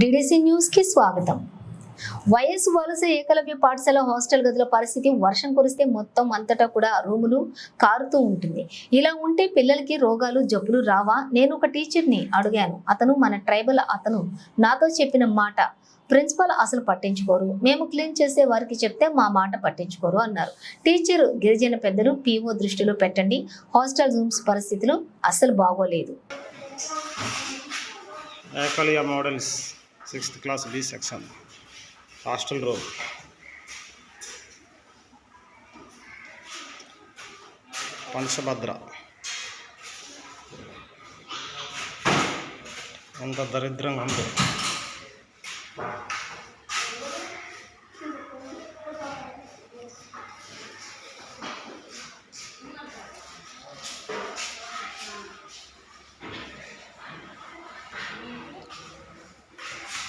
DDC న్యూస్కి స్వాగతం. YS వలస ఏకలవ్య పాఠశాల హాస్టల్ గదుల పరిస్థితి వర్షం కురిస్తే మొత్తం అంతటా కూడా రూములు కారుతూ ఉంటుంది. ఇలా ఉంటే పిల్లలకి రోగాలు జబ్బులు రావా? నేను ఒక టీచర్ని అడిగాను. అతను మన ట్రైబల్ అతను. నాతో చెప్పిన మాట ప్రిన్సిపల్ అసలు పట్టించుకోరు. మేము క్లీన్ చేసే వారికి చెప్తే మా మాట పట్టించుకోరు అన్నారు. టీచర్ గిరిజన పెద్దలు పీఓ దృష్టిలో పెట్టండి. హాస్టల్ రూమ్స్ పరిస్థితులు అసలు బాగోలేదు. ఏకలియా models sixth class B section. Hostel road Panchabhadra. ఎంత దరిద్రంగా ఉంది.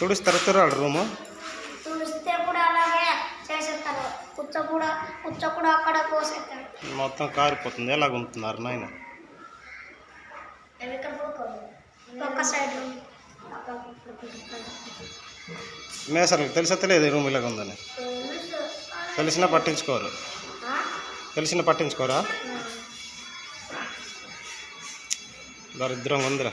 తుడిసి తరుతురాడు రూము? తుడిస్తే కూడా అలాగే చేసేస్తారు. పుచ్చ కూడా పుచ్చ కూడా అక్కడ మొత్తం కారిపోతుంది. ఎలాగ ఉంటున్నారు నాయన? ఒక్క సైడ్ మేసర్లకు తెలిసే తెలియదు రూమ్ ఇలాగ ఉందని. తెలిసినా పట్టించుకోరు. తెలిసినా పట్టించుకోరా? దరిద్రంగా ఉందిరా.